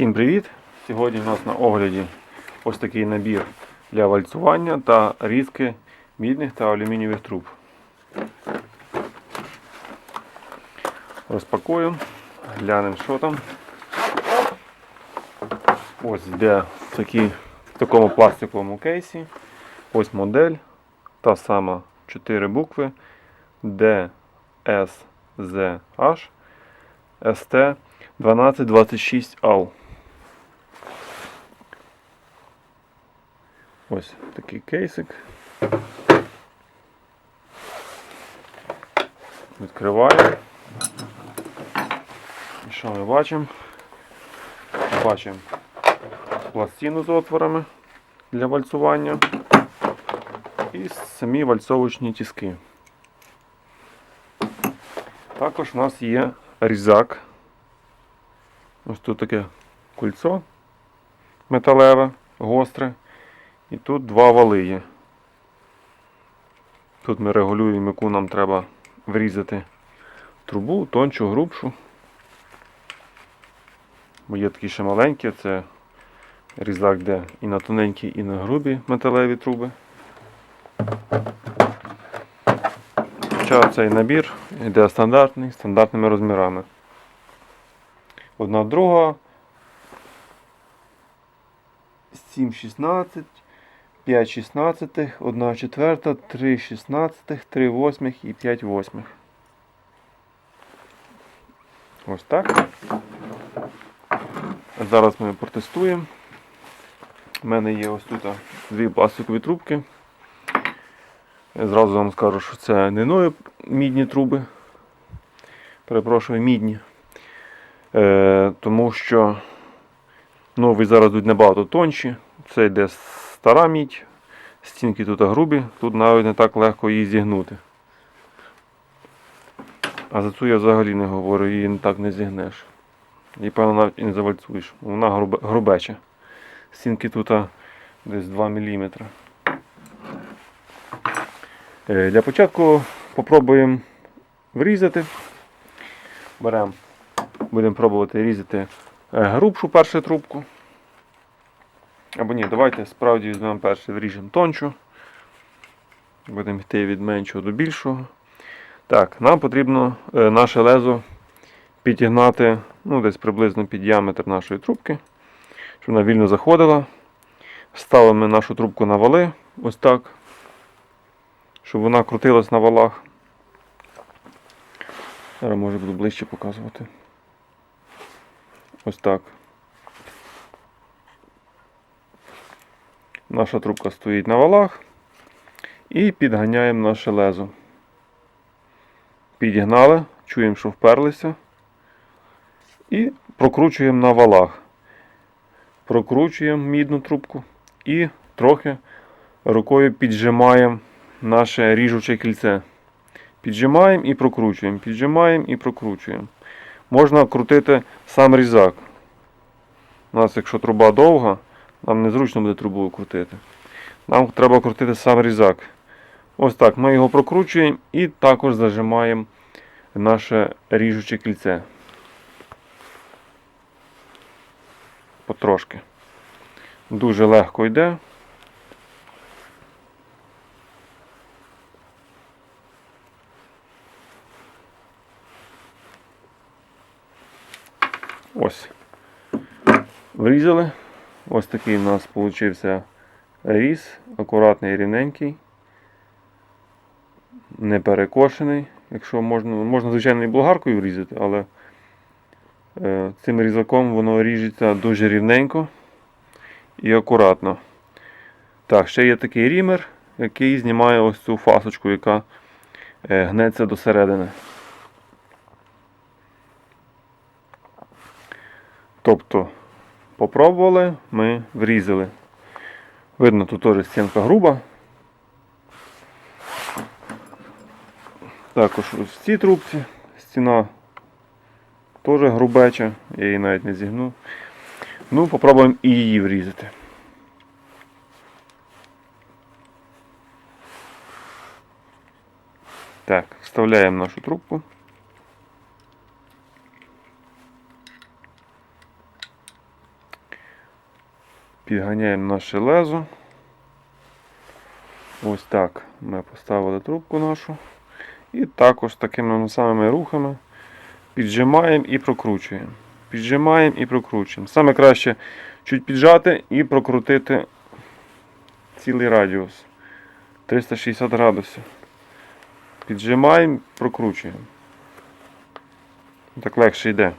Всім привіт! Сьогодні у нас на огляді ось такий набір для вальцування та різки мідних та алюмінієвих труб. Розпакуємо, глянемо, що там. Ось йде в, такій, в такому пластиковому кейсі. Ось модель. Та сама 4 букви D, S, Z, H, ST 1226 AL. Ось такий кейсик. Відкриваємо. І що ми бачимо? Бачимо пластину з отворами для вальцування і самі вальцовочні тіски. Також у нас є різак. Ось тут таке кольцо металеве, гостре. І тут два вали є. Тут ми регулюємо, яку нам треба врізати трубу, тончу, грубшу. Бо є такі ще маленькі, це різак, де і на тоненькі, і на грубі металеві труби. Хоча цей набір йде стандартний, стандартними розмірами. Одна друга 7,16, 5 шістнадцятих, 1 четверта, 3 шістнадцятих, 3 восьмих і 5 восьмих. Ось так. Зараз ми протестуємо. У мене є ось тут дві пластикові трубки. Зразу вам скажу, що це не нові мідні труби. Перепрошую, мідні. Е, тому що нові зараз йдуть набагато тонші. Це йде стара мідь, стінки тут грубі, тут навіть не так легко її зігнути. А за цю я взагалі не говорю, її так не зігнеш. І певно навіть і не завальцуєш. Вона грубе, грубеча. Стінки тут десь 2 мм. Е, Для початку попробуємо врізати. Беремо, будемо пробувати різати е, грубшу першу трубку. Або ні, давайте справді візьмемо перше, вріжемо тончу. Будемо йти від меншого до більшого. Так, нам потрібно е, наше лезо підігнати ну, десь приблизно під діаметр нашої трубки, щоб вона вільно заходила. Ставимо нашу трубку на вали, ось так, щоб вона крутилась на валах. Зараз може буду ближче показувати. Ось так. Наша трубка стоїть на валах і підганяємо наше лезо. Підігнали, чуємо, що вперлися. І прокручуємо на валах. Прокручуємо мідну трубку і трохи рукою піджимаємо наше ріжуче кільце. Піджимаємо і прокручуємо, піджимаємо і прокручуємо. Можна крутити сам різак. У нас, якщо труба довга, нам незручно буде трубою крутити. Нам треба крутити сам різак. Ось так. Ми його прокручуємо і також зажимаємо наше ріжуче кільце. Потрошки. Дуже легко йде. Ось. Врізали. Ось такий у нас вийшов різ, акуратний, рівненький, не перекошений. Якщо можна, можна звичайно і болгаркою врізати, але е, цим різаком воно ріжеться дуже рівненько і акуратно. Так, ще є такий рімер, який знімає ось цю фасочку, яка е, гнеться до середини. Тобто попробували, ми врізали. Видно, тут теж стінка груба. Також ось в цій трубці стіна теж грубеча, я її навіть не зігну. Ну, попробуємо і її врізати. Так, вставляємо нашу трубку. Підганяємо наше лезо. Ось так ми поставили трубку нашу. І також такими самими рухами піджимаємо і прокручуємо. Піджимаємо і прокручуємо. Саме краще чуть піджати і прокрутити цілий радіус 360 градусів. Піджимаємо, прокручуємо. Так легше йде.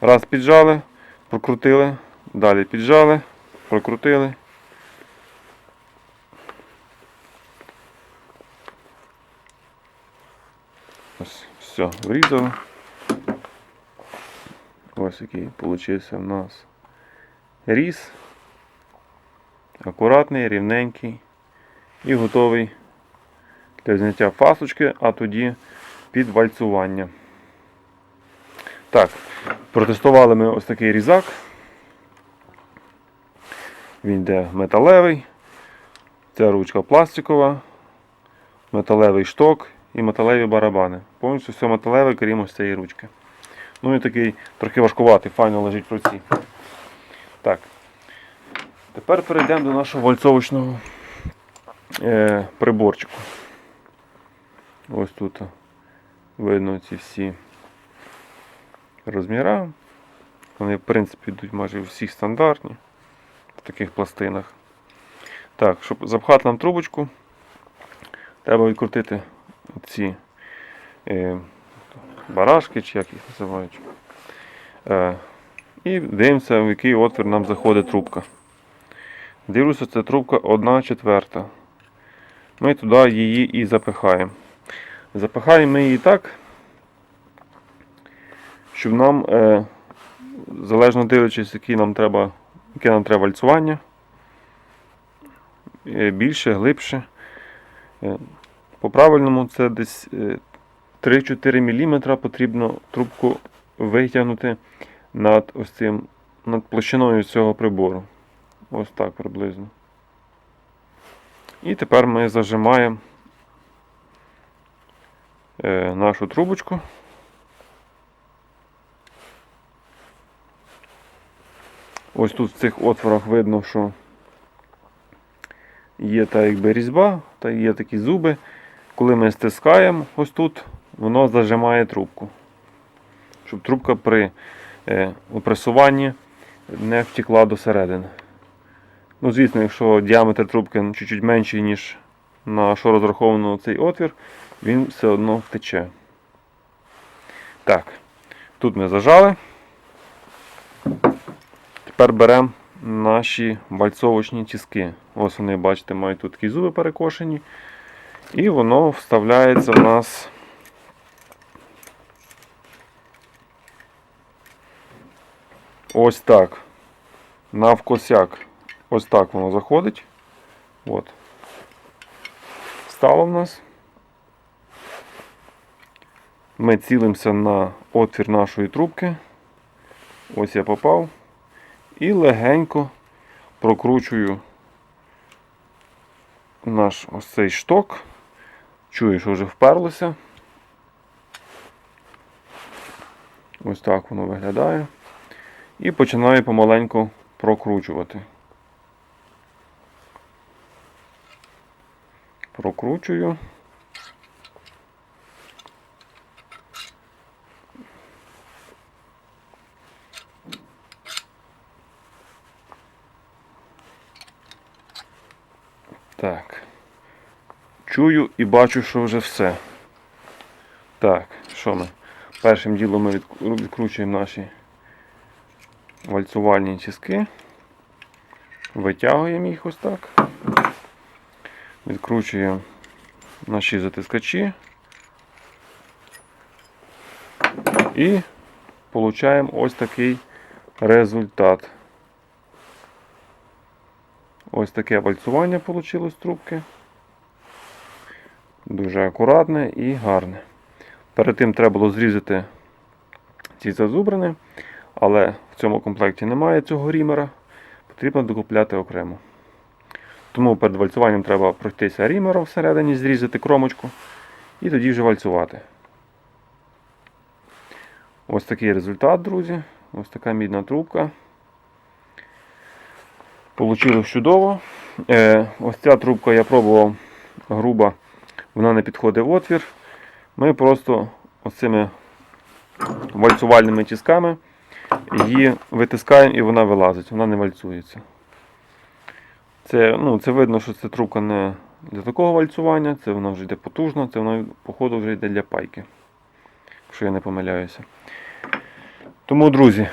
Раз піджали, прокрутили, далі піджали, прокрутили. Ось, все, врізали. Ось який получився в нас різ. Акуратний, рівненький і готовий для зняття фасочки, а тоді під вальцування. Так, протестували ми ось такий різак. Він йде металевий, ця ручка пластикова, металевий шток і металеві барабани. Повністю все металеве, крім ось цієї ручки. Ну і такий трохи важкуватий, файно лежить в руці. Так. Тепер перейдемо до нашого вальцовочного е, приборчику. Ось тут видно ці всі розміри. Вони, в принципі, йдуть майже у всіх стандартні таких пластинах. Так, щоб запхати нам трубочку, треба відкрутити ці е, барашки, чи як їх називають. Е, і дивимося, в який отвір нам заходить трубка. Дивлюся, це трубка 1 четверта. Ми туди її і запихаємо. Запихаємо ми її так, щоб нам, е, залежно дивлячись, які нам треба, яке нам треба вальцування, е, більше, глибше. Е, по правильному це десь е, 3-4 мм потрібно трубку витягнути над ось цим, над площиною цього прибору. Ось так приблизно. І тепер ми зажимаємо е, нашу трубочку. Ось тут в цих отворах видно, що є та якби різьба, та є такі зуби. Коли ми стискаємо ось тут, воно зажимає трубку. Щоб трубка при е, опресуванні не втекла до середини. Ну, звісно, якщо діаметр трубки чуть-чуть менший, ніж на що розраховано цей отвір, він все одно втече. Так, тут ми зажали. Тепер беремо наші вальцовочні тіски. Ось вони, бачите, мають тут такі зуби перекошені. І воно вставляється в нас. Ось так. Навкосяк. Ось так воно заходить. От. Стало в нас. Ми цілимося на отвір нашої трубки. Ось я попав. І легенько прокручую наш ось цей шток. Чую, що вже вперлося. Ось так воно виглядає. І починаю помаленьку прокручувати. Прокручую. Так. Чую і бачу, що вже все. Так, що ми? Першим ділом ми відкручуємо наші вальцувальні тіски. Витягуємо їх ось так. Відкручуємо наші затискачі. І получаємо ось такий результат. Ось таке вальцування вийшло з трубки. Дуже акуратне і гарне. Перед тим треба було зрізати ці зазубрини, але в цьому комплекті немає цього рімера. Потрібно докупляти окремо. Тому перед вальцуванням треба пройтися рімером всередині, зрізати кромочку і тоді вже вальцювати. Ось такий результат, друзі. Ось така мідна трубка. Получилось чудово. Е, ось ця трубка я пробував груба, вона не підходить в отвір. Ми просто оцими вальцувальними тисками її витискаємо і вона вилазить, вона не вальцується. Це, ну, це видно, що це трубка не для такого вальцювання, це вона вже йде потужно, це вона, походу, вже йде для пайки. Якщо я не помиляюся. Тому, друзі,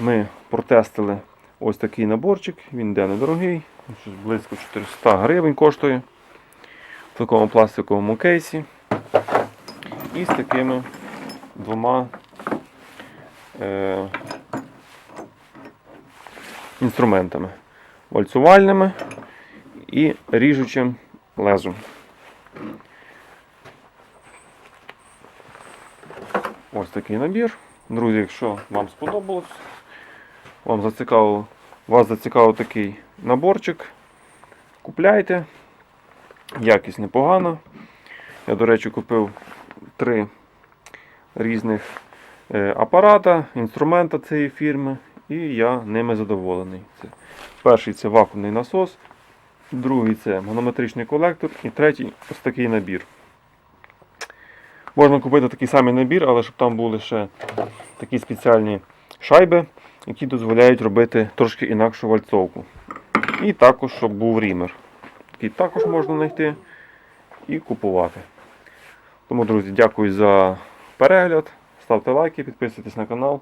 ми протестили ось такий наборчик, він йде недорогий, близько 400 гривень коштує в такому пластиковому кейсі. І з такими двома е, інструментами вальцувальними і ріжучим лезом. Ось такий набір. Друзі, якщо вам сподобалось, вам зацікавив, вас зацікавив такий наборчик, купляйте. Якість непогана. Я, до речі, купив три різних е, апарата, інструмента цієї фірми, і я ними задоволений. Це, перший це вакуумний насос, другий це манометричний колектор і третій ось такий набір. Можна купити такий самий набір, але щоб там були ще такі спеціальні шайби, які дозволяють робити трошки інакшу вальцовку. І також, щоб був рімер. Який також можна знайти і купувати. Тому, друзі, дякую за перегляд. Ставте лайки, підписуйтесь на канал.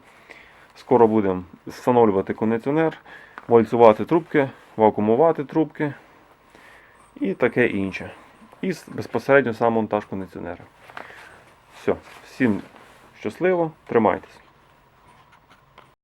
Скоро будемо встановлювати кондиціонер, вальцувати трубки, вакуумувати трубки і таке інше. І безпосередньо сам монтаж кондиціонера. Все, всім щасливо, тримайтесь.